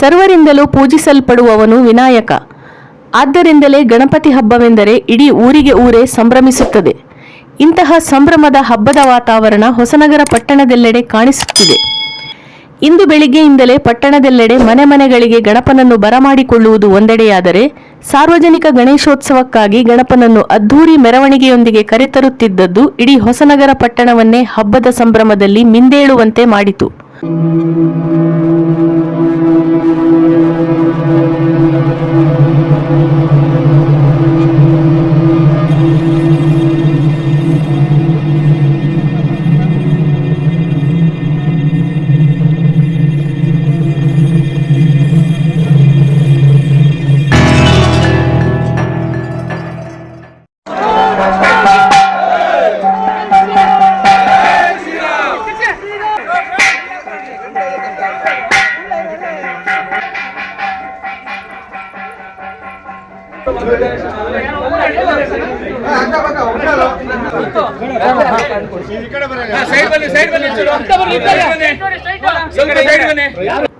ಸರ್ವರಿಂದಲೂ ಪೂಜಿಸಲ್ಪಡುವವನು ವಿನಾಯಕ. ಆದ್ದರಿಂದಲೇ ಗಣಪತಿ ಹಬ್ಬವೆಂದರೆ ಇಡೀ ಊರಿಗೆ ಊರೇ ಸಂಭ್ರಮಿಸುತ್ತದೆ. ಇಂತಹ ಸಂಭ್ರಮದ ಹಬ್ಬದ ವಾತಾವರಣ ಹೊಸನಗರ ಪಟ್ಟಣದೆಲ್ಲೆಡೆ ಕಾಣಿಸುತ್ತಿದೆ. ಇಂದು ಬೆಳಿಗ್ಗೆಯಿಂದಲೇ ಪಟ್ಟಣದೆಲ್ಲೆಡೆ ಮನೆ ಮನೆಗಳಿಗೆ ಗಣಪನನ್ನು ಬರಮಾಡಿಕೊಳ್ಳುವುದು ಒಂದೆಡೆಯಾದರೆ ಸಾರ್ವಜನಿಕ ಗಣೇಶೋತ್ಸವಕ್ಕಾಗಿ ಗಣಪನನ್ನು ಅದ್ಧೂರಿ ಮೆರವಣಿಗೆಯೊಂದಿಗೆ ಕರೆತರುತ್ತಿದ್ದದ್ದು ಇಡೀ ಹೊಸನಗರ ಪಟ್ಟಣವನ್ನೇ ಹಬ್ಬದ ಸಂಭ್ರಮದಲ್ಲಿ ಮಿಂದೇಳುವಂತೆ ಮಾಡಿತು.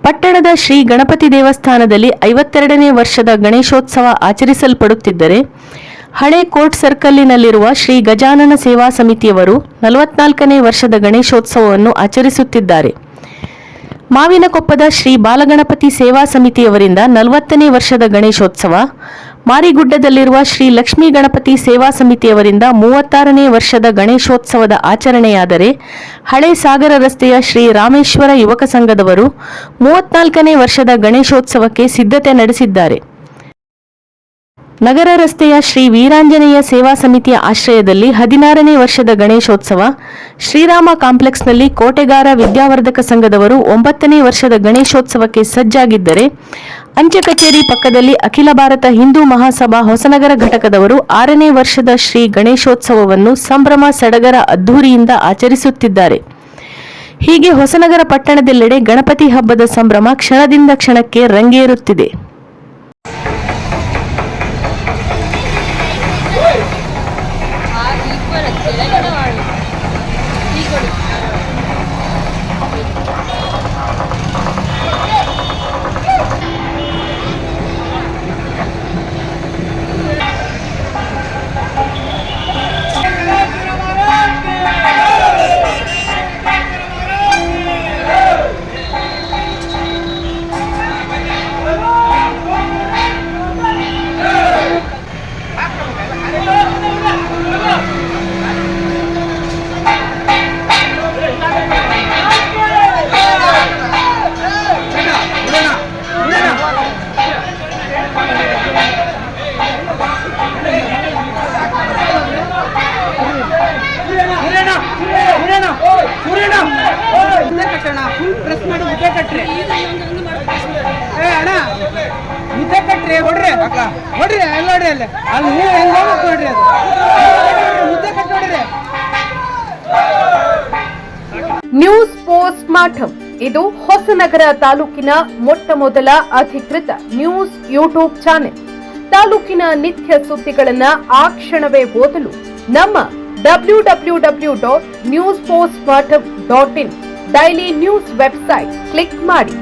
ಪಟ್ಟಣದ ಶ್ರೀ ಗಣಪತಿ ದೇವಸ್ಥಾನದಲ್ಲಿ ಐವತ್ತೆರಡನೇ ವರ್ಷದ ಗಣೇಶೋತ್ಸವ ಆಚರಿಸಲ್ಪಡುತ್ತಿದ್ದರೆ, ಹಳೆ ಕೋರ್ಟ್ ಸರ್ಕಲ್ಲಿನಲ್ಲಿರುವ ಶ್ರೀ ಗಜಾನನ ಸೇವಾ ಸಮಿತಿಯವರು ನಲವತ್ನಾಲ್ಕನೇ ವರ್ಷದ ಗಣೇಶೋತ್ಸವವನ್ನು ಆಚರಿಸುತ್ತಿದ್ದಾರೆ. ಮಾವಿನಕೊಪ್ಪದ ಶ್ರೀ ಬಾಲಗಣಪತಿ ಸೇವಾ ಸಮಿತಿಯವರಿಂದ ನಲವತ್ತನೇ ವರ್ಷದ ಗಣೇಶೋತ್ಸವ ಮಾರಿಗುಡ್ಡದಲ್ಲಿರುವ ಶ್ರೀ ಲಕ್ಷ್ಮೀ ಗಣಪತಿ ಸೇವಾ ಸಮಿತಿಯವರಿಂದ ಮೂವತ್ತಾರನೇ ವರ್ಷದ ಗಣೇಶೋತ್ಸವದ ಆಚರಣೆಯಾದರೆ ಹಳೆ ಸಾಗರ ರಸ್ತೆಯ ಶ್ರೀ ರಾಮೇಶ್ವರ ಯುವಕ ಸಂಘದವರು ಮೂವತ್ನಾಲ್ಕನೇ ವರ್ಷದ ಗಣೇಶೋತ್ಸವಕ್ಕೆ ಸಿದ್ಧತೆ ನಡೆಸಿದ್ದಾರೆ. ನಗರ ರಸ್ತೆಯ ಶ್ರೀ ವೀರಾಂಜನೇಯ ಸೇವಾ ಸಮಿತಿಯ ಆಶ್ರಯದಲ್ಲಿ ಹದಿನಾರನೇ ವರ್ಷದ ಗಣೇಶೋತ್ಸವ, ಶ್ರೀರಾಮ ಕಾಂಪ್ಲೆಕ್ಸ್ನಲ್ಲಿ ಕೋಟೆಗಾರ ವಿದ್ಯಾವರ್ಧಕ ಸಂಘದವರು ಒಂಬತ್ತನೇ ವರ್ಷದ ಗಣೇಶೋತ್ಸವಕ್ಕೆ ಸಜ್ಜಾಗಿದ್ದರೆ ಅಂಚೆ ಕಚೇರಿ ಪಕ್ಕದಲ್ಲಿ ಅಖಿಲ ಭಾರತ ಹಿಂದೂ ಮಹಾಸಭಾ ಹೊಸನಗರ ಘಟಕದವರು ಆರನೇ ವರ್ಷದ ಶ್ರೀ ಗಣೇಶೋತ್ಸವವನ್ನು ಸಂಭ್ರಮ ಸಡಗರ ಅದ್ಧೂರಿಯಿಂದ ಆಚರಿಸುತ್ತಿದ್ದಾರೆ. ಹೀಗೆ ಹೊಸನಗರ ಪಟ್ಟಣದೆಲ್ಲೆಡೆ ಗಣಪತಿ ಹಬ್ಬದ ಸಂಭ್ರಮ ಕ್ಷಣದಿಂದ ಕ್ಷಣಕ್ಕೆ ರಂಗೇರುತ್ತಿದೆ. ಕಟ್ರಿ ಹೊಡ್ರಿ ಹೊಡ್ರಿ ಎಲ್ಲ ನೋಡ್ರಿ ಅಲ್ಲಿ. ಅಲ್ಲಿ ನೀವು ಹೆಂಗ್ ಹೋಗ್ಬೇಕು ನೋಡ್ರಿ ಅದು. ಮುದ್ದೆ ಕಟ್ ನೋಡ್ರಿ. ನ್ಯೂಸ್ ಪೋಸ್ಟ್ ಮಾಠಂ ಇದು ಹೊಸನಗರ ತಾಲೂಕಿನ ಮೊಟ್ಟ ಮೊದಲ ಅಧಿಕೃತ ನ್ಯೂಸ್ ಯೂಟ್ಯೂಬ್ ಚಾನೆಲ್. ತಾಲೂಕಿನ ನಿತ್ಯ ಸುದ್ದಿಗಳನ್ನ ಆ ಕ್ಷಣವೇ ಓದಲು ನಮ್ಮ W W W dot news post ಮಾಠಂ dot in. Daily news website. Click ಮಾಡಿ.